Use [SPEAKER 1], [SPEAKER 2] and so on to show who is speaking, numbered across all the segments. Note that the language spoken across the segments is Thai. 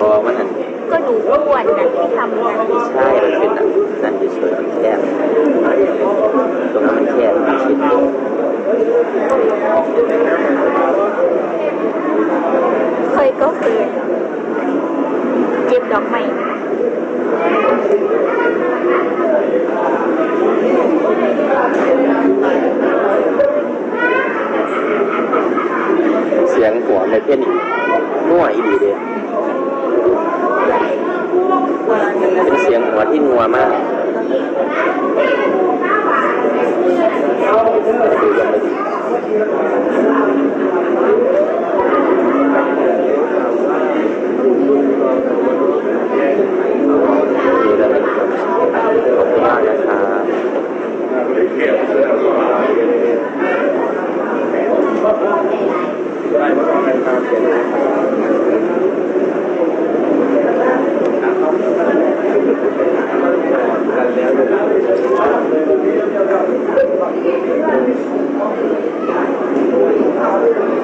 [SPEAKER 1] พอมันนั่น
[SPEAKER 2] ก็หนูอ้วนนะที่ทำงาน
[SPEAKER 1] ใช่มันเป็นนั่นนั่นเฉยๆมันแคบตรงนั้นมันแคบมันชิด
[SPEAKER 2] เคยก็เคยเก็บดอกไม้นะ
[SPEAKER 1] หัวในเส้นนัวอีดีเลยเป็นเสียงหัวที่นัวมากดูยังไม่ดี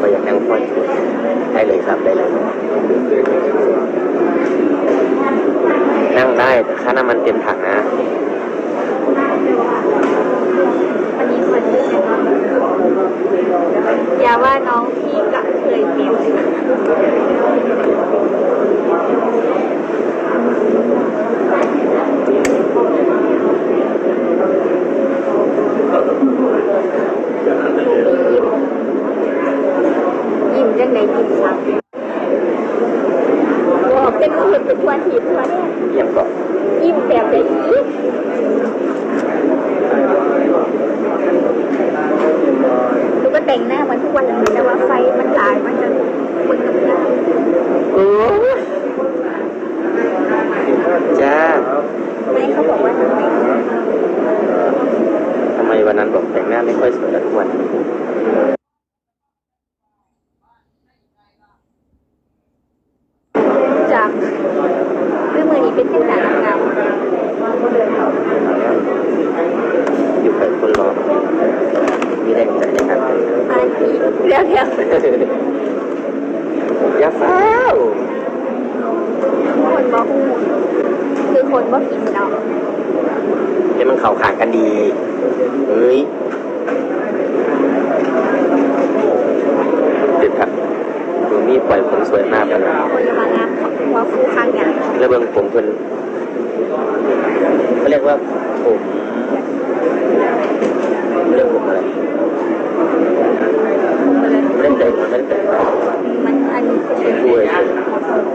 [SPEAKER 1] ก็อยากนั่งพอดได้เลยครับได้เลย นั่งได้แต่ค่าน้ำมันเต็มถังนะ
[SPEAKER 2] อันมีคนอย่าว่าน้องพี่ก็เคยเป็นยิ้มจังไหนยิ้มซ้ำบอกเป็นเห็นเป็นวันหินมาเนี่ย
[SPEAKER 1] เยี่ยมก่อน
[SPEAKER 2] ยิ้มแบบไหนอีกหนูก็แต่งหน้ามันทุกวันเลยแต่ว่าไฟมันหลายมันจะมึนกับยา
[SPEAKER 1] โอ้ยจ้า
[SPEAKER 2] ไม่เขาบอกว่าทำไม
[SPEAKER 1] ทำไมวันนั้นบอกแต่งหน้าไม่ค่อยสวยทุกวัน
[SPEAKER 2] จากด้วยมือนี้เป็นเส้นหนางาม
[SPEAKER 1] อยู่กับคนรอมีแรงใจในการ
[SPEAKER 2] อันนี้เรียวเรียว
[SPEAKER 1] อย่าเฝ้า
[SPEAKER 2] คนบอกหูคือคนบอกกินเนาะ
[SPEAKER 1] เดี๋ยวมันเข่าขางกันดี เฮ้ยเด็ดครับดู มีปล่อยผมสวยมากเลยนะ
[SPEAKER 2] คนจะมางามหัวฟูข้างอย่าง
[SPEAKER 1] แล้วเบิ่งผมเพิ่นเขาเรียกว่าผมเรียกผมอะไร
[SPEAKER 2] มันเลย
[SPEAKER 1] ไม่ได้แต่งมันไม่ได้แต่ง
[SPEAKER 2] มันอันนี้คือ
[SPEAKER 1] ช่วย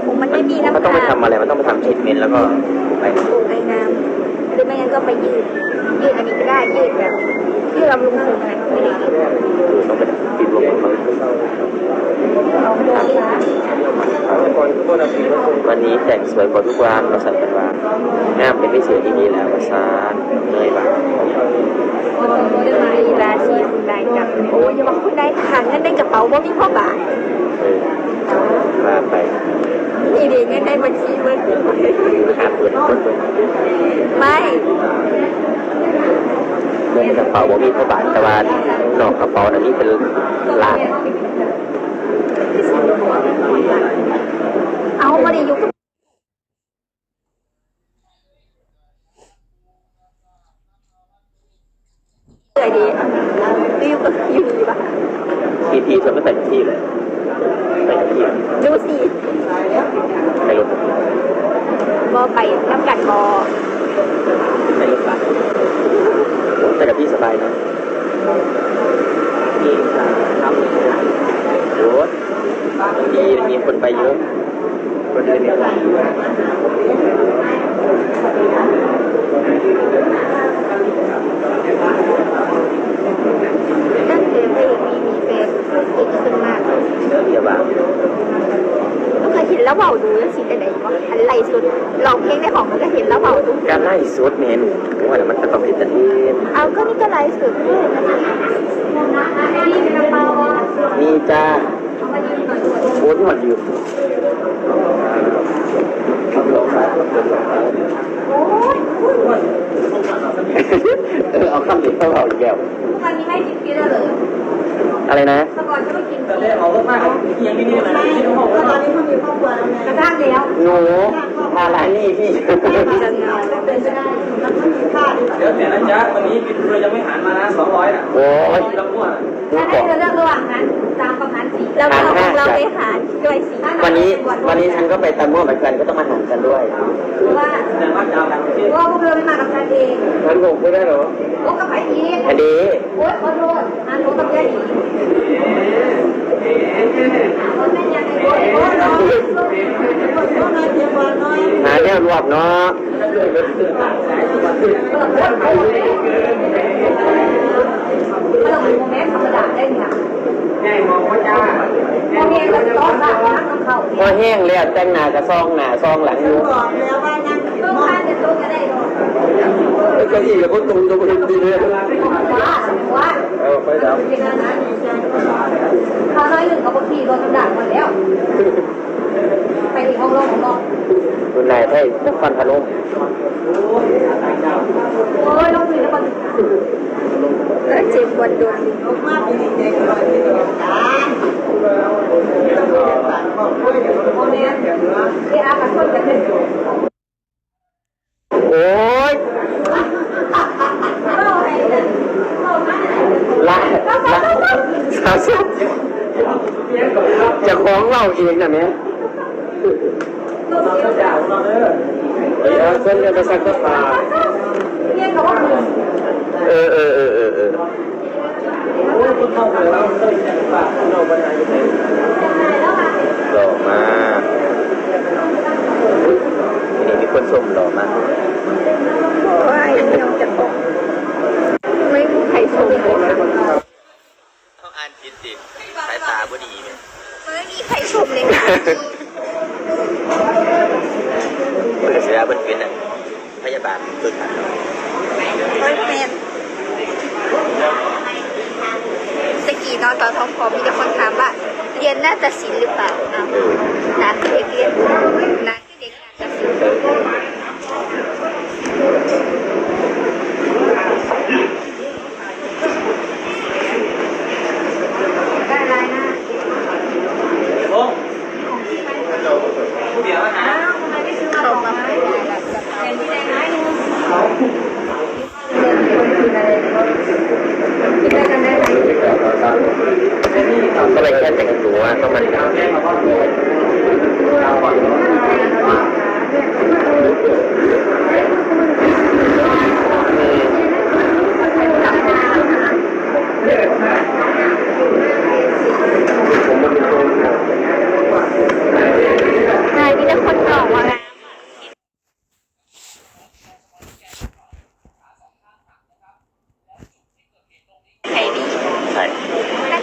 [SPEAKER 2] ผมมันไม่มีน้ำ
[SPEAKER 1] เขาต้องไป
[SPEAKER 2] ตาล
[SPEAKER 1] ทำอะไร มันต้องไปทำชีทเมนต์แล้วก็ไป
[SPEAKER 2] ปลูกไอ้น้ำหรือไม่งั้นก็ไปยืด ยืดอันนี้ก็ได้ ยืดแบบยืดบำรุงผมอะไรไม่ได้ยืด
[SPEAKER 1] ต้องไปปิดวงของเขา วันนี้แต่งสวยกว่าทุกวันมาสั่นกันว่างามเป็นพิเศษที่นี่แล้วมาซานเลยบ่า
[SPEAKER 2] เรื่องมาอีราชีคุณได้จับโอ้ยอย่าบอกคุณได้ค่ะเงินในกระเป๋าว่ามีพ่อบาท
[SPEAKER 1] เออว่าไป
[SPEAKER 2] นี่ดีเงินในบัญชีเบิร์
[SPEAKER 1] ดูหาเปิดคนเปิด
[SPEAKER 2] ไม่
[SPEAKER 1] เงินในกระเป๋าบ่มีเท่าบาทแต่ว่านอกกระเป๋าอันนี้เป็นล้าน
[SPEAKER 2] เอามาดิยุคเลยดีอยู่กับอยู่ดีป่ะ
[SPEAKER 1] ทีทีเธอไม่แต่งที่เลยแต่งที่
[SPEAKER 2] ดูสิ
[SPEAKER 1] ในรถ
[SPEAKER 2] บอไปน้ำกัดบอ
[SPEAKER 1] ในรถบัสแต่กับพี่สบายนะนี่ครับรถ ดีมีคนไปเยอะคนเดินเนี่ย
[SPEAKER 2] ตั้งแต่พระเอกมีมีแฟนติดขึ้นมาก
[SPEAKER 1] เดี๋ยวบ้าง
[SPEAKER 2] ก็เคยเห็นแล้วเบาดูแล้วสิแต่ไหนวะอันไรสุดลองเพลงได้ของมันก็เห็นแล้วเบาดู
[SPEAKER 1] การไล่สุดเมนูว่ามันก็ต้องติดตันเอง
[SPEAKER 2] เอาก็นี่ก็ไลฟ์สดด้วยนะนี่นน้ำเปล่าอะ
[SPEAKER 1] นี่จ้า
[SPEAKER 2] น่อยด้วย
[SPEAKER 1] โอ้ที่มันอยู่เออเอาข้ามเด็กเข้าเอาอีกแล้ว
[SPEAKER 2] ทุกวันนี้ไม่กินเพี้ยเลย
[SPEAKER 1] อะไรนะ
[SPEAKER 2] แต่ก่อนจะไม่กินเพี้ย
[SPEAKER 3] เอามากๆยังไม่นี่เลยที่น้องบอกว่า
[SPEAKER 2] ตอนนี้ทำ
[SPEAKER 4] กระด้างแล้ว
[SPEAKER 1] หนูภาระหนี่พี่
[SPEAKER 4] จะเงาแล้วเป็นไปได้
[SPEAKER 3] เดี๋ยวแต่นะจ๊ะวันนี้ปิดเลยยังไม่หันมานะสองร้อยน่ะ
[SPEAKER 1] โอ้ย
[SPEAKER 3] ลำม้วน
[SPEAKER 1] หนู
[SPEAKER 4] ถ้า
[SPEAKER 1] บ
[SPEAKER 4] ได้
[SPEAKER 1] อก
[SPEAKER 4] เธอเลือกระหว่างนั้นตามประมาณสี่เราเราเราไปหารด้วยสี่
[SPEAKER 1] วันนี้วันนี้ฉันก็ไปตามมั่วเหมือนกันก็ต้องมาหารกันด้วย
[SPEAKER 4] เพราะว่า
[SPEAKER 3] แต่ว่าจะเอาทางประเทศ
[SPEAKER 4] เพราะว่าพวกเราไม่มากับฉันเอง
[SPEAKER 1] ฉันลงไม่ได้หรอ
[SPEAKER 4] โอ้กับใครอีก
[SPEAKER 1] อันนี้
[SPEAKER 4] โอ๊ยขอโทษงานโทษกับยายอีกโอ๊ยแม่ยังไงโอ๊ยโอ๊ยน้อง
[SPEAKER 1] หาแนว รวบเนาะ
[SPEAKER 4] เราเป็นโมเมนต์ธรรมดาได้ย
[SPEAKER 3] แม่มอง
[SPEAKER 4] โมเมนต์ก็จะต้องรักรักของเขา
[SPEAKER 1] พอแห้งแล้วแต่งหน้ากระซองหน้าซองหลังอยู่
[SPEAKER 4] เพิ่มค่าจะโตก็ได้หรอก
[SPEAKER 1] ก็อีกกับพวกตุ้มตุ้มดีเลย
[SPEAKER 4] ว่าว่า
[SPEAKER 1] เออไปแล้ว
[SPEAKER 4] เป็นงานนั้นเขาน้อยหนึ่งเขาบางทีโดนกำดักมาแล้ว ไปที่ห้องรองของน้อง
[SPEAKER 1] คุณนายให้จะฟันพะลุง
[SPEAKER 4] โอ้ยน้องคุยแล้วมันเจ็บปวดโดนโมเมนต์ที่อาคันคนจะเป็น
[SPEAKER 1] โอ้ย
[SPEAKER 4] เราให้เราให้
[SPEAKER 1] ละละสาสุดจะคล้องเราเองนะ
[SPEAKER 4] เราเสีย
[SPEAKER 3] จ้าเราเด้อ
[SPEAKER 1] เดี๋ยวเส้นจะไปซักก็ปลา
[SPEAKER 4] เรียกเขาว่าคุณ
[SPEAKER 1] เออเออเออเออเออ
[SPEAKER 3] โอ้ยคนเข้าไปแล้วเต้ยจะฝากเราไปไหนอยู่ไหน
[SPEAKER 1] หล่อมากนี่มีคนชมหล่อมาก
[SPEAKER 4] ว่าไอ้น้องจะบอกไม่รู้ใครชมเลย
[SPEAKER 1] เขาอ่านผิดสิสายตาบ่ดีเนี่ย
[SPEAKER 4] ไม่มีใครชมเลยค่ะ
[SPEAKER 1] เปิดเสียบนเป็นอะ สุด
[SPEAKER 4] ร้อยเมตรสกีนอนตอนท้องพร้อมีแต่คนถามว่า เรียนนาฏศิลป์หรือเปล่าอ้าวนาคือเด็กเรียนนาคือเด็กนาฏศิลป์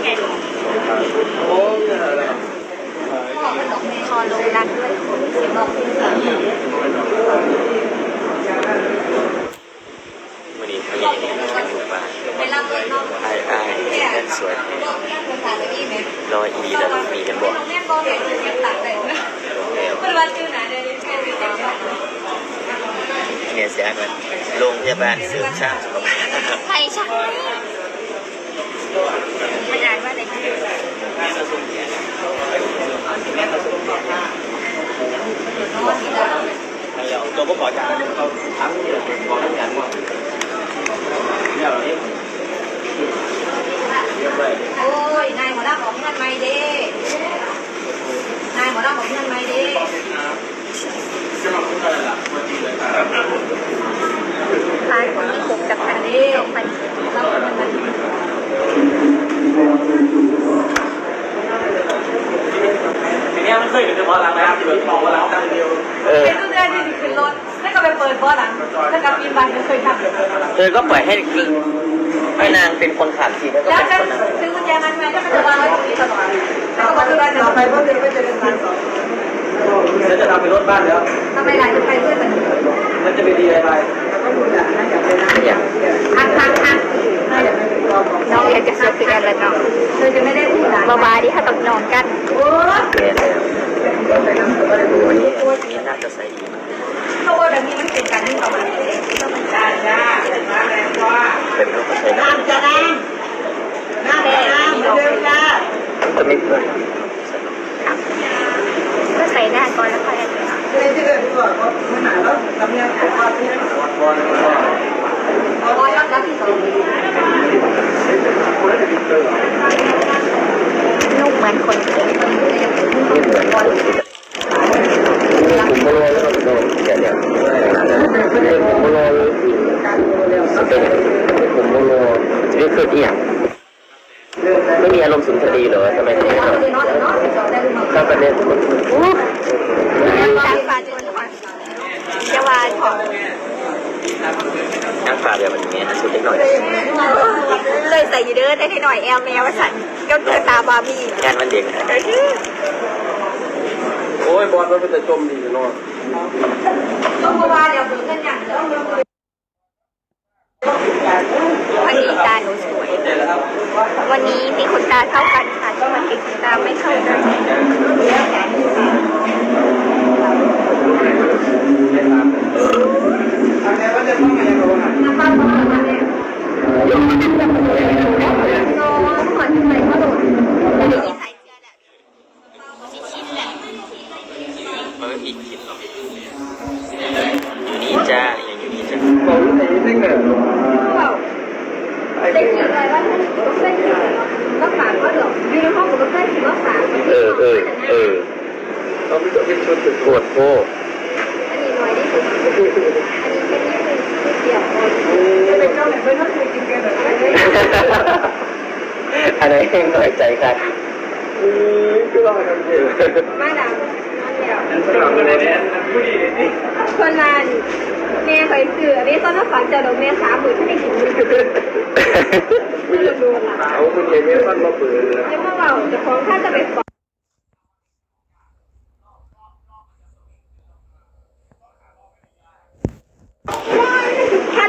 [SPEAKER 4] ถ้าแกคอลงรักด้วยเสียบอก
[SPEAKER 1] วันนี้เขายังมีอยู่บ้าน
[SPEAKER 4] ไปรับรถน้อง
[SPEAKER 1] ไอ้ไอ้นั่นสวย
[SPEAKER 4] ภาษาตะกี้ไหม
[SPEAKER 1] รออีแล้วมีกันบอก
[SPEAKER 4] แม่บอกเห็นเสียงตัดเลยมันจื้อไหนเลยนี้แค่เป็นเนี่
[SPEAKER 1] ยเสียเงินโรงพยาบาลเสริมสร้างสุขภาพ
[SPEAKER 4] ไม่ใช่มันอ่านว่าอะไรนอนที่า
[SPEAKER 3] ตัวก็บอกจ้าเขาถามที่เราบอกทุกอย่างว่าเนี่ยเราเนี่ยเรียบร้อย
[SPEAKER 4] โอ้ย นายหมอรับบอกเพื่อนไม่เด้นายหมอรับบอกเพื่อนไม่เด้
[SPEAKER 3] จะมาพูดอะไรล่ะวันดีเลยครับ
[SPEAKER 4] หลายคนที่ผมกับพันเด้ไปเราเป็นมัน
[SPEAKER 3] ทีนี้มันเคยอยู่ในหมอห ลังนะครับอยู่หมอหลังตั้งเดียว
[SPEAKER 1] เออ
[SPEAKER 4] เป็นตู้เดือนที่ขึ้นรถแล้วก็ไปเปิดบ่อหลังแล้วก็ปีนบันก็เคยทำ
[SPEAKER 1] เธอก็ปล่อยให้ให้นางเป็นคนขับสิแล้วก็
[SPEAKER 4] แล้ว
[SPEAKER 1] เป็น
[SPEAKER 4] จะ
[SPEAKER 1] คนนั่ง
[SPEAKER 4] ซื้อกุญแจมันไหมถ้ามันจะวางไว้ตรงนี้ตลอดแล้วก็บอกว่าจะไปเพื่อจะจะเดินทางต่อ
[SPEAKER 3] แล้วจะทำเป็นรถบ้านแล้ว
[SPEAKER 4] ทำไมหลายจะไปด้วยมัน
[SPEAKER 3] มันจะเป็นดีอะไร
[SPEAKER 1] อย่าง
[SPEAKER 4] ทักทักทักน้องอยากจะเสือกคือกันแล้วน้องเธอจะไม่ได้พูดบาบาดิถ้าต้องนอนกัน
[SPEAKER 1] เรียนแล้ววั นนี้นี่าจะใส่ดีมา
[SPEAKER 4] เพราะว่าแบบนี้มันเป็นการที่เราแบบ
[SPEAKER 3] จ้าจ้าจ้าแรงว่า
[SPEAKER 1] เป็นรูปใช้ได้
[SPEAKER 4] จะได้น้ำแดงเร็วจ้า
[SPEAKER 1] จะไม่เพื่อน
[SPEAKER 4] ก็
[SPEAKER 2] ก่อนแล้วค่อยอันนี้ร้อยแล้วที่สองลูกเหมือนคนเก่ง
[SPEAKER 1] ผมโมโลแล้วก็โดนเดี๋ ยวเดียวผมโมโลเป็นผมโมโลจะไม่เคยที่อย่างไม่มีอารมณ์สุนทรีเหรอทำไมถึงไม่ชอบชอบประเด็น
[SPEAKER 2] ตาฟ้าจนจะวานของ
[SPEAKER 1] ย่างปลาเดี๋ยวมันมีสุดเล็กหน่อย
[SPEAKER 2] เลยใส่ยูเดอร์ได้หน่อยแอลแมวสัน ก็เกิดตาบาร์บี้
[SPEAKER 1] งานวันเด็ก
[SPEAKER 3] โอ้ยบอลมันเป็นแต่จมดีเนาะ
[SPEAKER 2] ต้องมาเดี๋ยวเพิ่งกันอย่างเดียววันนี้ตาหนูสวย วันนี้มีขนตาเท่ากันค่ะที่มันติดขนตาไม่เท่ากันน้อง เอ
[SPEAKER 1] อ
[SPEAKER 3] เอ
[SPEAKER 2] อ เอ
[SPEAKER 1] อเรา
[SPEAKER 3] ไม่ต้องเป็นชุดสุด
[SPEAKER 1] ปวดโก้
[SPEAKER 2] อันนี้น้อยที่สุดอันนี้แค่นี้คือเดียวเป็นเจ้าไหนเป็นต้องคุยกินกันแบบนี้
[SPEAKER 1] อันนี้นน้อยใจครับ
[SPEAKER 3] ก็เราทำเอง
[SPEAKER 2] มาดังเดียว
[SPEAKER 3] สลับกันเลยเนี่ยผู้ดีนี่
[SPEAKER 2] คนมาแม่เคยซื้ออันนี้ต้นมะขามเจอดอกแม่สามหมื่นถ้าได้กินมือคือดูละ
[SPEAKER 3] สาวคุณเห็นไหมฟันมาเปิดเลย
[SPEAKER 2] ยังเมื่อเราจะฟ้องถ้าจะไปฟ้อง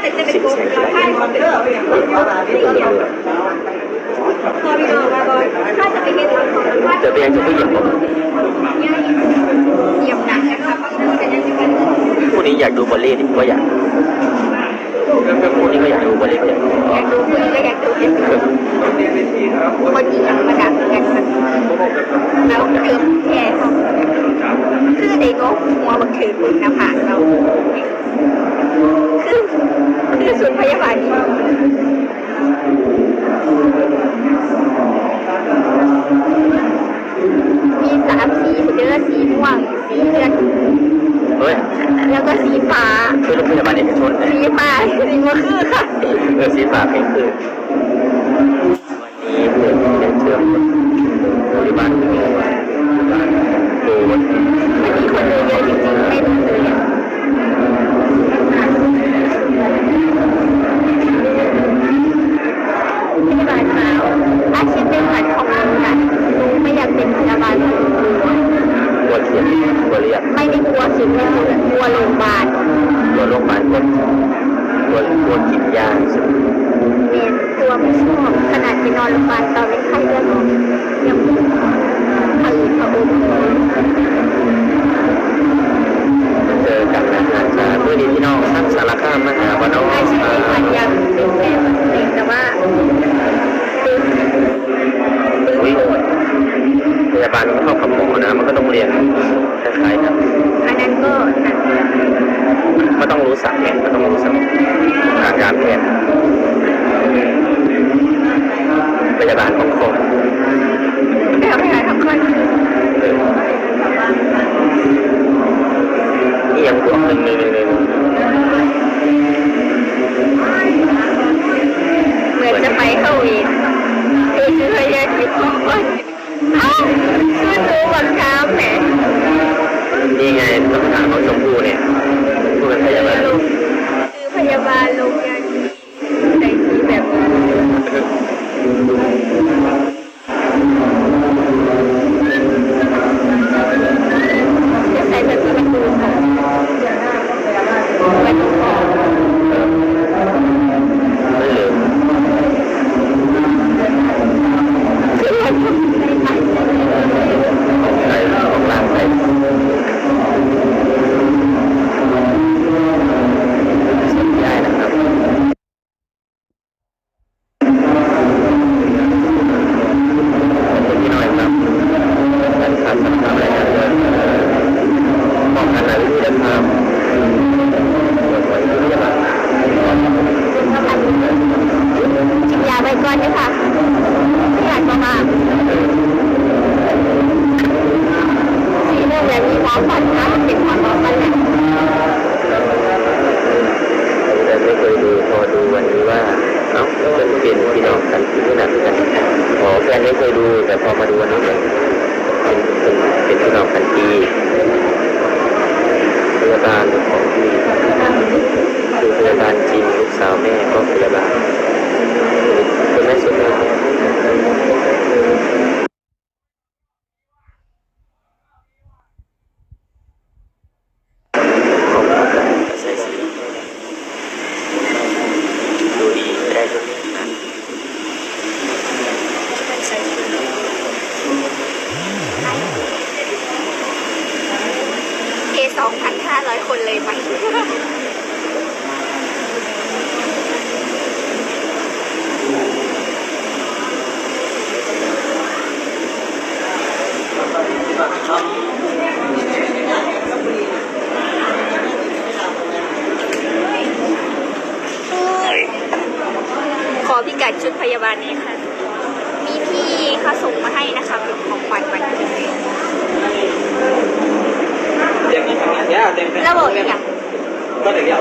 [SPEAKER 2] แต่จะเป็นโกงเราให้เขาเป็นไม่เกี่ยวพอพี่น้องมาก่อนถ้าจะไปเห็นหลังของว่า
[SPEAKER 1] จะเป็นยังจะผู้หญิงผม
[SPEAKER 2] เหยียบหนักนะคะบางทีก็ยังจะเป็น
[SPEAKER 1] ผู้นี้อยากดูบอลเล่นี่ก็อยากผู้นี้ก็อยากดูบอลเล่ก็อยากดู
[SPEAKER 2] อยากดูคนก็อยากดูเห็น
[SPEAKER 3] เรียนนที่ครับ
[SPEAKER 2] คนอีกอย่างมาดักกันแล้วเติมแค่คือเด็กก็หัวบังเขยปุ่นะคือ บาลมั
[SPEAKER 1] นเข้า
[SPEAKER 2] กับหมอนะ มั
[SPEAKER 1] น
[SPEAKER 2] ก็ต้
[SPEAKER 1] องเรียนคล้ายๆกัน
[SPEAKER 2] อันนั้นก็หนัก
[SPEAKER 1] มันต้องรู้สักแห่งมันต้องรู้สักทางการแพทย์พยาบาลของคน
[SPEAKER 2] แล้วไปหาทุกคน
[SPEAKER 1] เออนี่ยังบวกหนึ่งหนึ่งหนึ่งหนึ่ง
[SPEAKER 2] เหมือนจะไปเข้าเวรคือคือพยาธิของคนเอ้า คือหนูบังคับแหม
[SPEAKER 1] นี่ไงต้องถามเขาชมพู่เนี่ยผู้เป็นพยาบาล
[SPEAKER 2] คือพยาบาลลงยา
[SPEAKER 1] อพิกัด
[SPEAKER 2] ชุดพยาบาลนี้ค่ะ มีพี่เขาส่งมาให้นะคะเป็นของขวัญวันเกิดระบบอีกอะ
[SPEAKER 3] ก็เดี๋ยว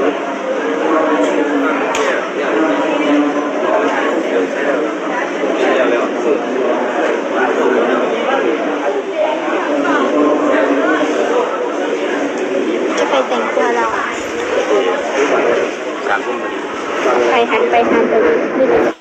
[SPEAKER 2] จะไปแต่งตัวแล้ว
[SPEAKER 1] สามทุ่มพอดี
[SPEAKER 2] ไปหันไปหันไป